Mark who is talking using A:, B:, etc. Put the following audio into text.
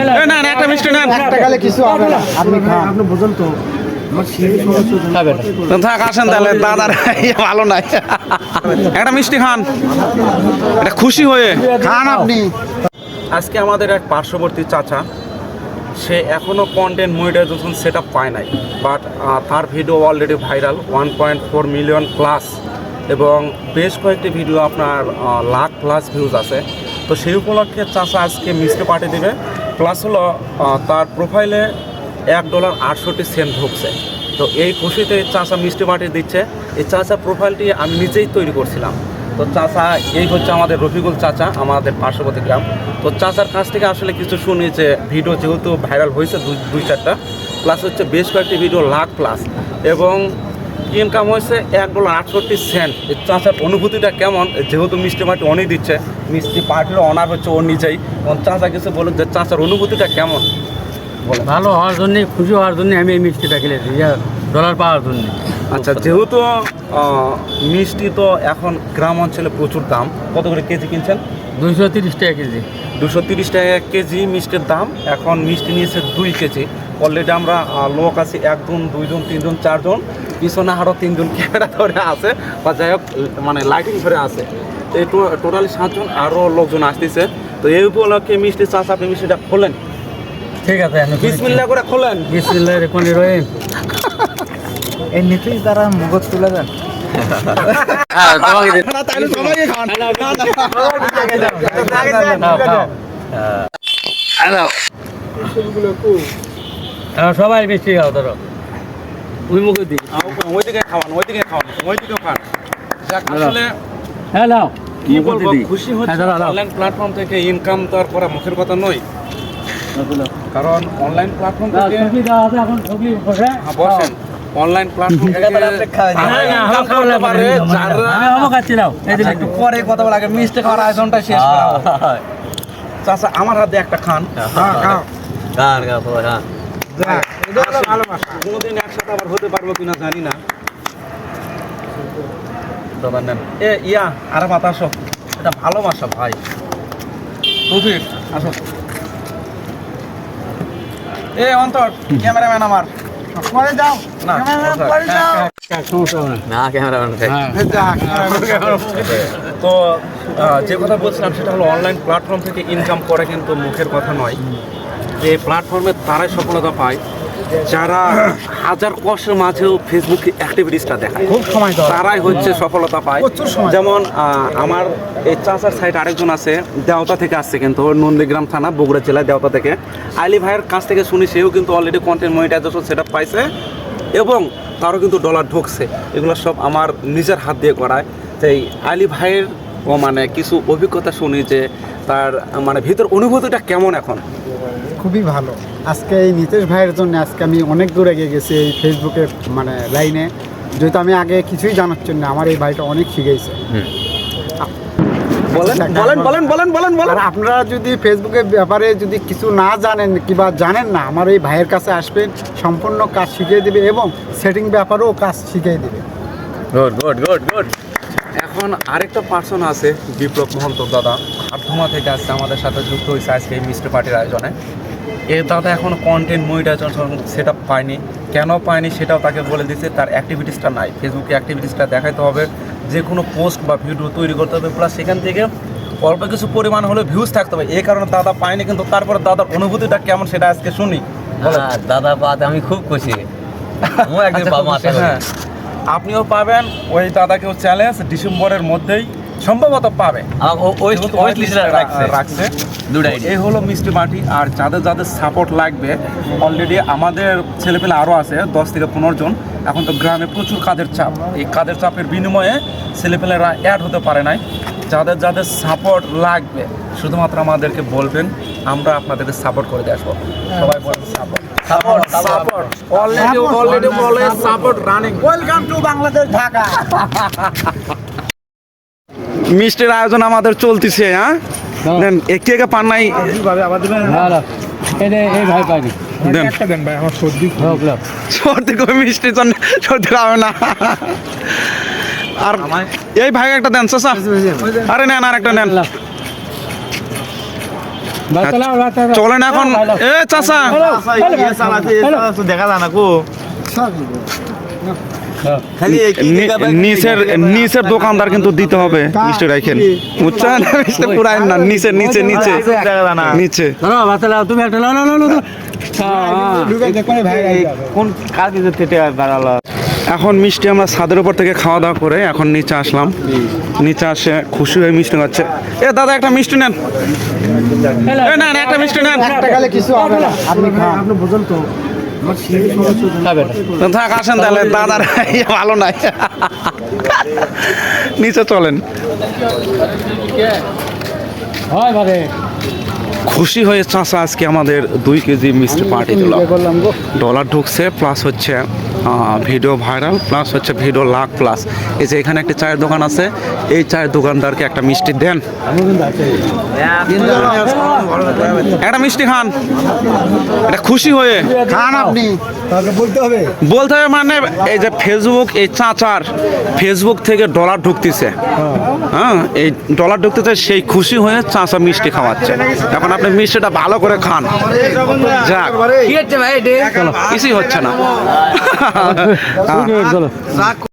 A: এ, না না একটা মিষ্টি নেন।
B: একটা গেলে কিছু হবে না। আপনি খান।
C: আপনি বোঝেন তো। আমার সেই সমস্যা
D: খাবেন
A: তো থাক আসেন তাহলে। দাদার ভালো নাই। একটা মিষ্টি খান। এটা খুশি হয়ে।
B: খান আপনি।
A: আজকে আমাদের এক পার্শ্ববর্তী চাচা সে এখনও কন্টেন্ট মনিটাইজেশন সেট আপ পায় নাই বাট তার video already viral one point four million plus এবং বেশ কয়েকটি ভিডিও আপনার লাখ প্লাস ভিউজ আছে। তো সেই উপলক্ষে চাচা আজকে মিষ্টি পাঠিয়ে দেবে। প্লাস হলো তার প্রোফাইলে এক ডলার আটষট্টি সেন্ট ঢুকছে। তো এই খুশিতে চাচা মিষ্টি পার্টি দিচ্ছে। এই চাচা প্রোফাইলটি আমি নিজেই তৈরি করছিলাম। তো চাচা, এই হচ্ছে আমাদের রফিকুল চাচা, আমাদের পার্শ্ববর্তী গ্রাম। তো চাচার কাছ থেকে আসলে কিছু শুনি যে ভিডিও যেহেতু ভাইরাল হয়েছে দুই চারটা প্লাস হচ্ছে বেশ কয়েকটি ভিডিও লাখ প্লাস এবং ইনকাম হয়েছে এক ডলার আটষট্টি সেন্ট এই অনুভূতিটা কেমন? যেহেতু মিষ্টি পার্টি অনেক দিচ্ছে মিষ্টি পার্টিরও অনার হচ্ছে নিজেই। এবং চাচা কিছু বলুন যে চাচার অনুভূতিটা কেমন?
D: ভালো হওয়ার জন্য খুশি হওয়ার জন্য আমি এই মিষ্টিটা খেলেছি ডলার পাওয়ার জন্য
A: আচ্ছা যেহেতু মিষ্টি তো এখন গ্রাম অঞ্চলে প্রচুর দাম। কত করে কেজি কিনছেন?
D: দুইশো তিরিশ টাকা কেজি।
A: দুশো তিরিশ টাকা কেজি মিষ্টির দাম। এখন মিষ্টি নিয়েছে দুই কেজি। অলরেডি আমরা লোক আছি একজন দুইজন তিনজন চারজন। পিছনে আরও তিনজন ক্যামেরা ধরে আছে বা যাই হোক মানে লাইটিং ধরে আছে এই টোটালি সাতজন আরও লোকজন আসতেছে তো এই উপলক্ষে মিষ্টি চাষ আপনি মিষ্টিটা খোলেন
D: ঠিক আছে
A: বিসমিল্লা করে খোলেন
D: বিসমিল্লাহ রেখে রহিম
B: এমনিতেই তারা মুগত তুলে দেন
D: হ্যাঁ। হ্যাঁ, সবাই মিষ্টি খাও ধরো ওই মুখে দিই।
A: ওইদিকে খাওয়ান ওইদিকে খাওয়ান ওইদিকে খান। যাক, আসলে
D: হ্যাঁ নাও।
A: কি বলব খুশি
D: হ্যাঁ,
A: হচ্ছে
D: দাঁড়াও, দাঁড়াও।
A: অনলাইন প্ল্যাটফর্ম থেকে ইনকাম তো আর করা মুখের কথা নয়। কারণ অনলাইন প্ল্যাটফর্ম থেকে
D: সবজি দাও, আছে, এখন বসে।
A: হ্যাঁ, বসেন। অনলাইন প্ল্যাটফর্ম
D: হ্যাঁ, হ্যাঁ,
A: পারে
D: একটু
B: কথা বলা আগে মিষ্টি খাওয়ার আয়োজনটা শেষ করা।
A: চাচা আমার হাতে একটা খান।
B: হ্যাঁ, খাও।
D: গান গাও সবাই।
B: যাক, এটা হলো ভালোবাসা।
A: কোনোদিন একসাথে আবার হতে পারব কিনা জানি না। দাদা নেন। এ ইয়া আরে মাথা আসো। এটা ভালোবাসা ভাই। রফিক আসো। এ অন্তর ক্যামেরাম্যান আমার।
B: পরে যাও।
A: না
B: ক্যামেরাম্যান,
A: অন্তর,
B: পরে যাও।
D: সমস্যা হবে না।
A: তো যে কথা বলছিলাম সেটা হলো অনলাইন প্ল্যাটফর্ম থেকে ইনকাম করা কিন্তু মুখের কথা নয়। যে প্ল্যাটফর্মে তারাই সফলতা পায় যারা হাজার কষ্টের মাঝেও ফেসবুক অ্যাক্টিভিটিসটা দেখায়।
B: খুব সময়
A: তারাই হচ্ছে সফলতা পায়। যেমন আমার এই চাচার সাইড আরেকজন আছে দেওতা থেকে আসছে কিন্তু ওর নন্দীগ্রাম থানা বগুড়া জেলায় দেওতা থেকে। আইলি ভাইয়ের কাছ থেকে শুনি সেও কিন্তু অলরেডি কন্টেন্ট মনিটাইজেশন সেটা পাইছে এবং তারও কিন্তু ডলার ঢুকছে। এগুলো সব আমার নিজের হাত দিয়ে করায়। তাই আলী ভাইয়ের ও মানে কিছু অভিজ্ঞতা শুনি যে তার মানে ভিতর অনুভূতিটা কেমন এখন?
B: খুবই ভালো। আজকে এই নীতিশ ভাইয়ের জন্য আজকে আমি অনেক দূর এগিয়ে গেছি এই ফেসবুকে মানে লাইনে যেহেতু আমি আগে কিছুই জানাচ্ছেন না আমার এই ভাইটা অনেক শিখেছে
A: বলেন বলেন বলেন বলেন বলেন বলেন
B: আপনারা যদি ফেসবুকের ব্যাপারে যদি কিছু না জানেন কিংবা জানেন না আমার এই ভাইয়ের কাছে আসবেন সম্পূর্ণ কাজ শিখিয়ে দেবে এবং সেটিং ব্যাপারেও কাজ শিখিয়ে দেবে।
D: গুড গুড গুড গুড
A: এখন আরেকটা পার্সন আছে বিপ্লব মহন্ত দাদা। হাটধুমা থেকে আসছে আমাদের সাথে যুক্ত হয়েছে আজকে এই মিষ্টি পার্টির আয়োজনে। এ দাদা এখন কন্টেন্ট মনিটাইজেশন সেটা পায়নি। কেন পায়নি সেটাও তাকে বলে দিচ্ছে তার অ্যাক্টিভিটিসটা নাই। ফেসবুকে অ্যাক্টিভিটিসটা দেখাতে হবে যে কোনো পোস্ট বা ভিডিও তৈরি করতে হবে প্লাস সেখান থেকে অল্প কিছু পরিমাণ হলে ভিউজ থাকতে হবে। এই কারণে দাদা পায়নি কিন্তু তারপরে দাদার অনুভূতিটা কেমন সেটা আজকে শুনি।
D: হ্যাঁ, দাদা পাতে আমি খুব খুশি। একদিন
A: আচ্ছা,
D: করি।
A: হ্যাঁ। আপনিও পাবেন ওই দাদাকেও চ্যালেঞ্জ ডিসেম্বরের মধ্যেই সম্ভবত পাবে।
D: রাখছে।
A: এই হলো মিষ্টি মাটি আর যাদের যাদের সাপোর্ট লাগবে অলরেডি আমাদের ছেলেপেলে আরও আছে দশ থেকে পনেরো জন। এখন তো গ্রামে প্রচুর কাজের চাপ। এই কাজের চাপের বিনিময়ে ছেলেপেলেরা অ্যাড হতে পারে নাই। যাদের যাদের সাপোর্ট লাগবে শুধুমাত্র আমাদেরকে বলবেন আমরা আপনাদেরকে সাপোর্ট করে দিয়ে আসব। সবাই বলেন support support support already already বলে support running
B: welcome to Bangladesh Dhaka
A: মিষ্টির আয়োজন আমাদের চলতেছে হ্যাঁ দেন কে কে পান নাই
D: না না এই এই ভাই পাইনি
A: দেন
D: হোক লোক
A: সর্দি করে মিষ্টির জন্য সর্দি খাবে না আর এই ভাই একটা দেন চাচা আরে নেন আর একটা নেন চলেন এখন এ চাচা
C: দেখা যায় না
A: নিচের নিচের দোকানদার কিন্তু দিতে হবে মিষ্টি রাখেন বুঝছেন? মিষ্টি পুরাই না নিচে নিচে নিচে। নিচে।
D: তুমি একটা
C: কোন কাজ দিতে বাড়ালো
A: এখন মিষ্টি আমরা ছাদের উপর থেকে খাওয়া দাওয়া করে এখন নিচে আসলাম। নিচে আসে খুশি হয়ে মিষ্টি খাচ্ছে। এ দাদা একটা মিষ্টি নেন। একটা মিষ্টি নেন।
B: আপনি খান।
C: আপনি বুঝুন তো।
A: থাক আসেন তাহলে দাদার ইয়ে ভালো নাই। নিচে চলেন। খুশি হয়ে চাষা আজকে আমাদের দুই কেজি মিষ্টি পার্টি দিল। ডলার ঢুকছে প্লাস হচ্ছে ভিডিও ভাইরাল প্লাস হচ্ছে ভিডিও লাখ প্লাস এই যে এখানে একটা চায়ের দোকান আছে এই চায়ের দোকানদারকে একটা মিষ্টি দেন। একটা মিষ্টি খান। এটা খুশি হয়ে।
B: খান আপনি।
C: বলতে হবে।
A: বলতে হবে মানে এই যে ফেসবুক এই চাচার ফেসবুক থেকে ডলার ঢুকতেছে। হ্যাঁ এই ডলার ঢুকতেছে সেই খুশি হয়ে চাঁচা মিষ্টি খাওয়াচ্ছে। এখন আপনি মিষ্টিটা ভালো করে খান। যাক।
D: কি হচ্ছে ভাই
A: কিছুই হচ্ছে না।
D: চলো।